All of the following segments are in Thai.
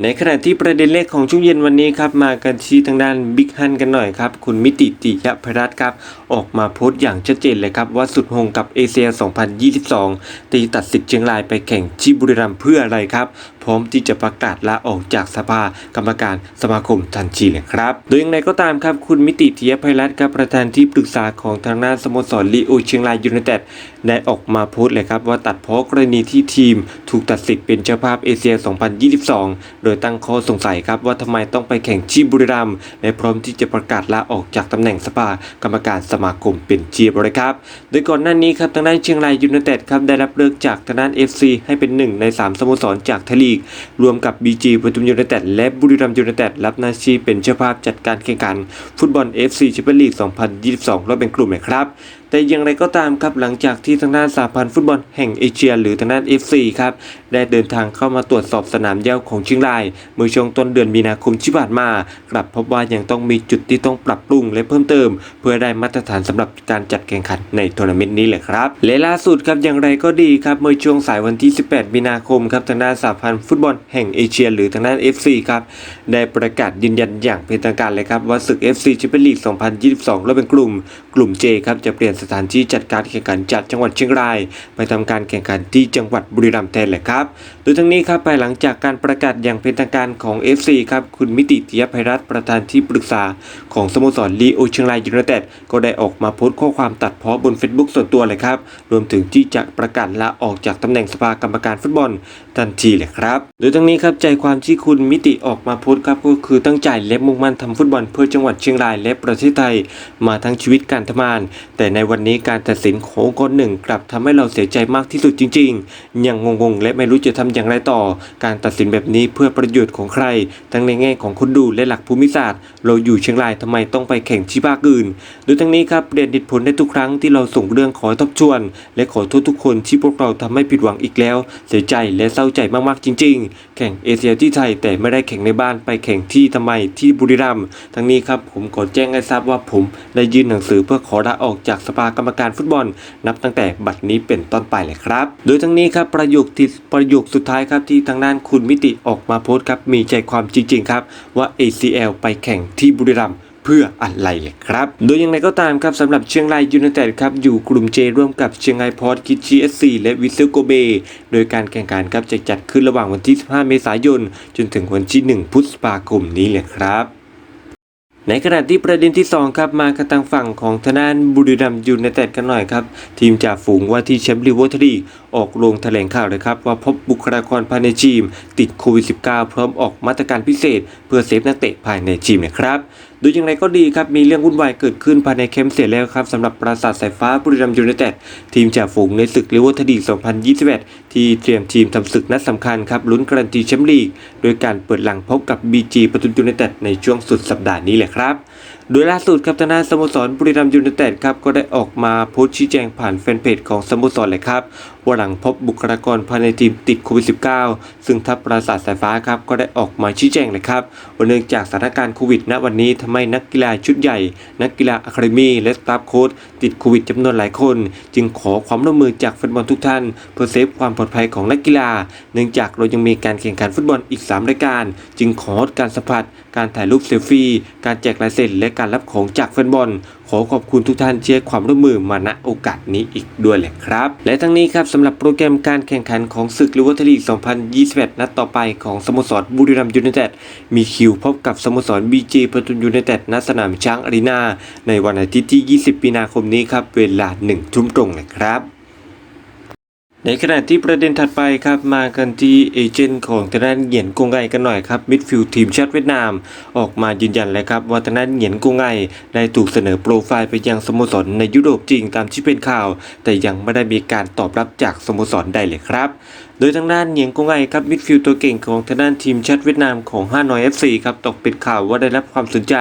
ในขณะที่ประเด็นเลขของช่วงเย็นวันนี้ครับมากันที่ทางด้านบิ๊กฮันกันหน่อยครับ คุณมิติติยพรัตน์ครับ ออกมาโพสต์อย่างชัดเจนเลยครับ ว่าสุดหงกับเอเชีย 2022 ตีตัดสิทธิ์เชียงรายไปแข่งที่บุรีรัมย์เพื่ออะไรครับพร้อมที่จะประกาศลาออกจากสภากรรมการสมาคมทันทีเลยครับ โดยอย่างไรก็ตามครับคุณมิติติยพรัตน์ครับประธานที่ปรึกษาของทางด้านสโมสรลีโอเชียงรายยูไนเต็ดได้ออกมาโพสต์เลยครับว่าตัดเพราะกรณีที่ทีม ถูกตัดสิทธิ์เป็นเจ้าภาพเอเชีย 2022 โดยตั้งข้อสงสัยครับว่าทำไมต้องไปแข่งที่บุรีรัมย์และพร้อมที่จะประกาศลาออกจากตำแหน่งสภากรรมการสมาคมเป็นเรียบร้อยครับโดยก่อนหน้านี้ครับทางด้านเชียงรายยูไนเต็ดครับได้รับเลือกจากทางด้าน FC ให้เป็นหนึ่งใน 3 สโมสรจากไทยลีก รวมกับ BG ปทุมยูไนเต็ดและบุรีรัมย์ยูไนเต็ดรับหน้าที่เป็นเจ้าภาพจัดการแข่งขันฟุตบอล FC แชมเปี้ยนลีก 2022 รอบแบ่งกลุ่มนะครับ แต่อย่างไรก็ตามครับหลังจากที่ทางด้านสาพันธ์ฟุตบอลแห่งเอเชีย หรือทางด้าน FC ครับได้เดินทางเข้ามาตรวจสอบสนามหญ้าของเชียงราย เมื่อช่วงต้นเดือนมีนาคมที่ผ่านมากลับพบว่ายังต้องมีจุดที่ต้องปรับปรุงและเพิ่มเติม เพื่อได้มาตรฐานสำหรับการจัดแข่งขันในทัวร์นาเมนต์นี้แหละครับและล่าสุดครับอย่างไรก็ดีครับเมื่อช่วงสายวันที่ 18 มีนาคมครับทางด้านสาพันธ์ฟุตบอลแห่งเอเชีย หรือทางด้าน FC ครับได้ประกาศยืนยันอย่างเป็นทางการเลยครับว่าศึก FC แชมเปี้ยนลีก 2022รอบเป็นกลุ่ม กลุ่ม J ครับจะเปลี่ยนสถานที่จัดการแข่งขันจากจังหวัดเชียงราย ไปทำการแข่งขันที่จังหวัดบุรีรัมย์แทนแหละครับโดยทั้งนี้ครับภายหลังจากการประกาศอย่างเป็นทางการของ FC ครับคุณมิติติยภัยรัตน์ประธานที่ปรึกษาของสโมสรลีโอเชียงรายยูไนเต็ดก็ได้ออกมาโพสต์ข้อความตัดเพ้อบน Facebook ส่วนตัวเลยครับรวมถึงที่จะประกาศลาออกจากตำแหน่งสภากรรมการฟุตบอลทันทีเลยครับโดยทั้งนี้ครับใจความที่คุณมิติออกมาโพสต์ครับก็คือตั้งใจและมุ่งมั่นทำฟุตบอลเพื่อจังหวัดเชียงรายและประเทศไทย มาทั้งชีวิตการทำงาน แต่ในวันนี้การตัดสินขององค์กรหนึ่งกลับทำให้เราเสียใจมากที่สุดจริง ๆ ยังงงๆ และไม่รู้จะทำอย่างไรต่อ การตัดสินแบบนี้เพื่อประโยชน์ของใคร ทั้งในแง่ของคนดูและหลักภูมิศาสตร์ เราอยู่เชียงรายทำไมต้องไปแข่งที่ภาคอื่น โดยทั้งนี้ครับเรียนเหตุผลได้ทุกครั้งที่เราส่งเรื่องขอทบทวน และขอโทษทุกคนที่พวกเราทำให้ผิดหวังอีกแล้ว เสียใจและเศร้าใจมากๆจริง ๆ แข่งเอเชียที่ไทยแต่ไม่ได้แข่งในบ้านไปแข่งที่ทำไมที่บุรีรัมย์ทั้งนี้ครับผมขอแจ้งให้ทราบว่าผมได้ยื่นหนังสือเพื่อขอลาออกจากสภากรรมการฟุตบอล นับตั้งแต่บัดนี้เป็นต้นไปเลยครับ โดยทั้งนี้ครับประโยคที่ประโยคสุดท้ายครับที่ทางด้านคุณมิติออกมาโพสต์ครับมีใจความจริง ๆ ครับ ว่า ACL ไปแข่งที่บุรีรัมย์เพื่ออะไรเลยครับ โดยอย่างไรก็ตามครับสำหรับเชียงรายยูไนเต็ดครับอยู่กลุ่ม J ร่วมกับเชียงรายพอร์ตคิชีเอสซีและวิเซลโกเบ โดยการแข่งขันครับจะจัดขึ้นระหว่างวันที่ 15 เมษายน จนถึงวันที่ 1 พฤษภาคมนี้เลยครับ ในขณะที่ประเด็นที่ 2 ครับ มากระทางฝั่งของทนานบุรีรัมย์ยูไนเต็ดกันหน่อยครับ ทีมจ่าฝูงว่าที่แชมป์ลีเวอร์ทรีออกลงแถลงข่าวเลยครับ ว่าพบบุคลากรภายในทีม ติดโควิด -19 พร้อมออกมาตรการพิเศษ เพื่อเซฟนักเตะภายในทีมนะครับ โดยอย่างไรก็ดีครับมีเรื่องวุ่นวายเกิดขึ้นภายในแคมป์เสียแล้วครับสำหรับปราสาทสายฟ้าบุรีรัมย์ยูไนเต็ดทีมจ่าฝูงในศึกลีเวอร์ทรี2021 ที่เตรียมทีมทำศึกนัดสำคัญครับลุ้นการันตีแชมป์ลีก โดยการเปิดหลังพบกับ BG ปทุมยูไนเต็ดในช่วงสุดสัปดาห์นี้แหละครับโดยล่าสุดครับทางด้านสโมสรบุรีรัมย์ยูไนเต็ดครับก็ได้ออกมาโพสต์ชี้แจงผ่านแฟนเพจของสโมสรเลยครับว่าหลังพบบุคลากรภายในทีมติดโควิด -19 ซึ่งทัพปราสาทสายฟ้าครับก็ได้ออกมาชี้แจงเลยครับว่าเนื่องจากสถานการณ์โควิด ณ วันนี้ทำให้นักกีฬาชุดใหญ่ นักกีฬาอะคาเดมีและสตาฟโค้ชติดโควิดจำนวนหลายคน จึงขอความร่วมมือจากแฟนบอลทุกท่าน เพื่อเซฟความปลอดภัยของนักกีฬา เนื่องจากเรายังมีการแข่งขันฟุตบอลอีก 3 รายการ จึงขอการสัมผัส การถ่ายรูปเซลฟี่ การแจกลายเซ็นและการรับของจากแฟนบอล ขอขอบคุณทุกท่านที่ให้ความร่วมมือมาณโอกาสนี้อีกด้วยแหละครับ และทั้งนี้ครับสำหรับโปรแกรมการแข่งขันของศึกลิเวอร์พูลลีก 2021 นัดต่อไปของสโมสรบุรีรัมย์ยูไนเต็ด มีคิวพบกับสโมสรบีจีปทุมยูไนเต็ดณสนามช้างอารีนาในวันอาทิตย์ที่ 20 มีนาคมนี้ครับ เวลา 1 ทุ่มตรงนะครับ ในขณะที่ประเด็นถัดไปครับมากันที่เอเจนต์ของทนานเหยียนกงไงกันหน่อยครับมิดฟิลด์ทีมชาติเวียดนาม ออกมายืนยันเลยครับว่าทนานเหยียนกงไงได้ถูกเสนอโปรไฟล์ไปยังสโมสรในยุโรปจริงตามที่เป็นข่าว แต่ยังไม่ได้มีการตอบรับจากสโมสรใดเลยครับ โดยทางด้านเหยียนกงไงครับมิดฟิลด์ตัวเก่งของทางด้านทีมชาติเวียดนามของฮานอย FC ครับตกเป็นข่าวว่าได้รับความสนใจ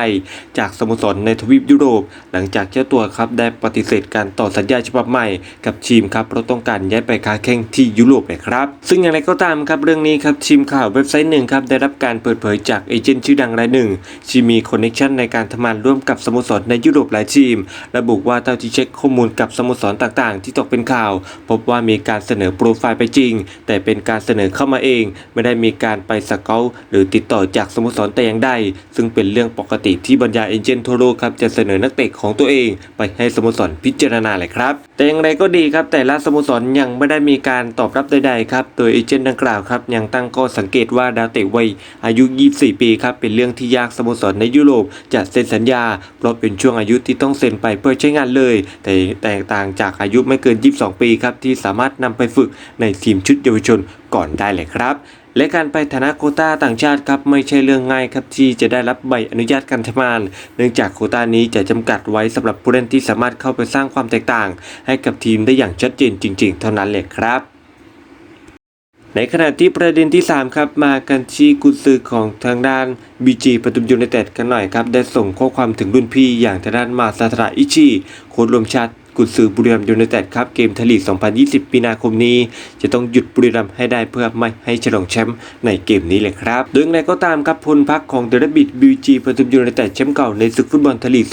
จากสโมสรในทวีปยุโรป หลังจากเจ้าตัวครับได้ปฏิเสธการต่อสัญญาฉบับใหม่กับทีมครับเพราะต้องการย้ายไปค้าค้าแข่งที่ยุโรปเลยครับ ซึ่งอย่างไรก็ตามครับเรื่องนี้ครับทีมข่าวเว็บไซต์หนึ่งครับได้รับการเปิดเผยจากเอเจนต์ชื่อดังรายหนึ่งที่มีคอนเนคชันในการทำงานร่วมกับสโมสรในยุโรปหลายทีม ระบุว่าเท่าที่เช็คข้อมูลกับสโมสรต่างๆ ที่ตกเป็นข่าว พบว่ามีการเสนอโปรไฟล์ไปจริงแต่เป็นการเสนอเข้ามาเอง ไม่ได้มีการไปสเกลหรือติดต่อจากสโมสรแต่อย่างใดซึ่งเป็นเรื่องปกติที่บรรดาเอเจนต์ทั่วโลกครับจะเสนอนักเตะของตัวเอง ไปให้สโมสรพิจารณาเลยครับ แต่อย่างไรก็ดีครับ แต่ละสโมสรยังไม่ได้มีการตอบรับใดๆครับโดยเอเจนต์ดังกล่าวครับยังตั้งข้อสังเกตว่าดาวเตะวัยอายุ 24 ปีครับเป็นเรื่องที่ยากสโมสรในยุโรปจะเซ็นสัญญาเพราะเป็นช่วงอายุที่ต้องเซ็นไปเพื่อใช้งานเลย แต่แตกต่างจากอายุไม่เกิน 22 ปีครับที่สามารถนำไปฝึกในทีมชุดเยาวชนก่อนได้เลยครับ และการไปฐานะโคต้าต่างชาติครับไม่ใช่เรื่องง่ายครับที่จะได้รับใบอนุญาตการทำงาน เนื่องจากโคต้านี้จะจำกัดไว้สำหรับผู้เล่นที่สามารถเข้าไปสร้างความแตกต่าง ให้กับทีมได้อย่างชัดเจนจริง ๆ เท่านั้นเลยครับในขณะที่ประเด็นที่ 3 ครับ มากันที่กุญซือของทางด้านบีจีปทุมยูไนเต็ดกันหน่อยครับ ได้ส่งข้อความถึงรุ่นพี่อย่างทางด้านมาซาตระอิชิโค้ชรวมชาติ กุญซือบุรีรัมย์ยูไนเต็ดครับเกมทลีก 2020ปีนาคมนี้ จะต้องหยุดบุรีรัมย์ให้ได้เพื่อไม่ให้ฉลองแชมป์ในเกมนี้เลยครับ โดยอย่างไรก็ตามครับพลพักของเดอะบิดบีจีปทุมยูไนเต็ดแชมป์เก่าในศึกฟุตบอลทลีก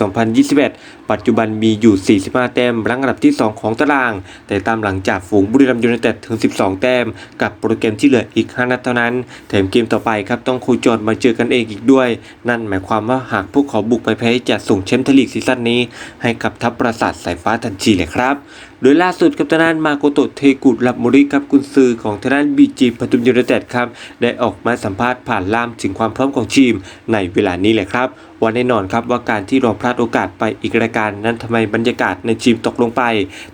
2021 ปัจจุบันมีอยู่ 45 แต้มรั้งอันดับที่ 2 ของตาราง แต่ตามหลังจากฝูงบุรีรัมย์ยูไนเต็ดถึง 12 แต้ม กับโปรแกรมที่เหลืออีก 5 นัดเท่านั้น แถมเกมต่อไปครับต้องโคจรมาเจอกันเองอีกด้วย นั่นหมายความว่าหากพวกเขาบุกไปแพ้จะส่งแชมป์ทลีกซีซั่นนี้ ให้กับทัพปราสาทสายฟ้าทัันทีเลยครับ โดยล่าสุดครับทางด้านมาโกโตะเทกุรับมริครับกุนซือของทางด้านบีจีปทุมยูไนเต็ดครับได้ออกมาสัมภาษณ์ผ่านล่ามถึงความพร้อมของทีมในเวลานี้แหละครับว่าแน่นอนครับว่าการที่เราพลาดโอกาสไปอีกรายการนั้นทำไมบรรยากาศในทีมตกลงไป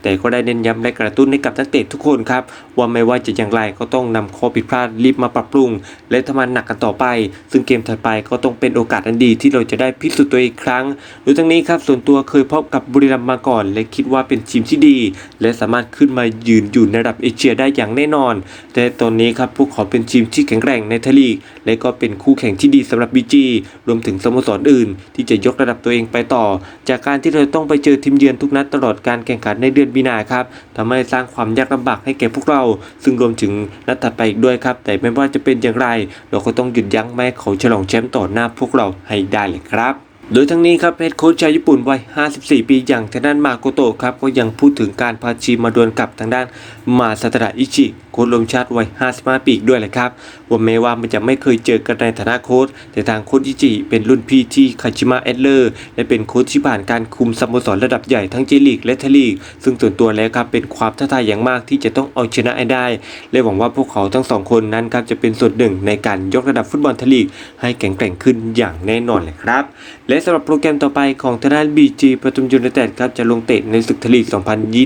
แต่ก็ได้เน้นย้ำและกระตุ้นให้กับนักเตะทุกคนครับว่าไม่ว่าจะอย่างไรก็ต้องนำข้อผิดพลาดรีบมาปรับปรุง และทำงานหนักกันต่อไป ซึ่งเกมถัดไปก็ต้องเป็นโอกาสอันดีที่เราจะได้พิสูจน์ตัวอีกครั้งโดยทั้งนี้ครับส่วนตัวเคยพบกับบุรีรัมย์มาก่อน และคิดว่าเป็นทีมที่ดีและสามารถขึ้นมายืนอยู่ในระดับเอเชียได้อย่างแน่นอน แต่ตอนนี้ครับพวกเขาเป็นทีมที่แข็งแกร่งในทลีก และก็เป็นคู่แข่งที่ดีสำหรับบีจีรวมถึงสโมสรอื่น ที่จะยกระดับตัวเองไปต่อ จากการที่เราต้องไปเจอทีมเยือนทุกนัดตลอดการแข่งขันในเดือนมีนาครับทำให้สร้างความยากลำบากให้แก่พวกเรา ซึ่งรวมถึงนัดถัดไปอีกด้วยครับ แต่ไม่ว่าจะเป็นอย่างไร เราก็ต้องหยุดยั้งไม่ให้เขาฉลองแชมป์ต่อหน้าพวกเราให้ได้เลยครับ โดยทั้งนี้ครับเฮดโค้ชชาวญี่ปุ่นวัย 54 ปีอย่างทางด้านมาโกโตะครับก็ยังพูดถึงการพาชีมาดวลกับทางด้านมาซาตระอิชิโค้ชรมชาติวัย 55 ปีอีกด้วยแหละครับว่าแม้ว่ามันจะไม่เคยเจอกันในฐานะโค้ชแต่ทางโค้ชอิชิเป็นรุ่นพี่ที่คาชิมะเอดเลอร์และเป็นโค้ชที่ผ่านการคุมสโมสรระดับใหญ่ทั้งเจลีกและเทลีก ซึ่งส่วนตัวแล้วครับเป็นความท้าทายอย่างมากที่จะต้องเอาชนะให้ได้ และหวังว่าพวกเขาทั้งสองคนนั้นครับจะเป็นส่วนหนึ่งในการยกระดับฟุตบอลทลีกให้แข็งแกร่งขึ้นอย่างแน่นอนเลยครับและสำหรับโปรแกรมต่อไปของทางด้านบีจีปทุมยูไนเต็ดครับจะลงเตะในศึกทลีก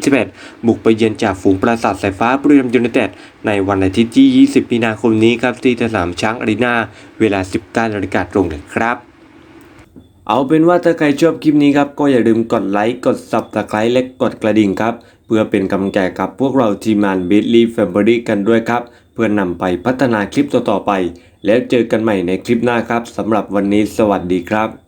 2021 บุกไปเยือนจากฝูงปราสาทสายฟ้าบุรีรัมยูไนเต็ดในวันอาทิตย์ที่ 20 มีนาคมนี้ครับที่สนามช้างอารีนาเวลา 19นาฬิกาตรงเลยครับ เอาเป็นว่าถ้าใครชอบคลิปนี้ครับก็อย่าลืมกดไลค์กด subscribe และกดกระดิ่งครับ เพื่อเป็นกำลังใจกับพวกเราทีมงาน b i t l y Family กันด้วยครับ เพื่อนำไปพัฒนาคลิปต่อๆไป แล้วเจอกันใหม่ในคลิปหน้าครับสำหรับวันนี้สวัสดีครับ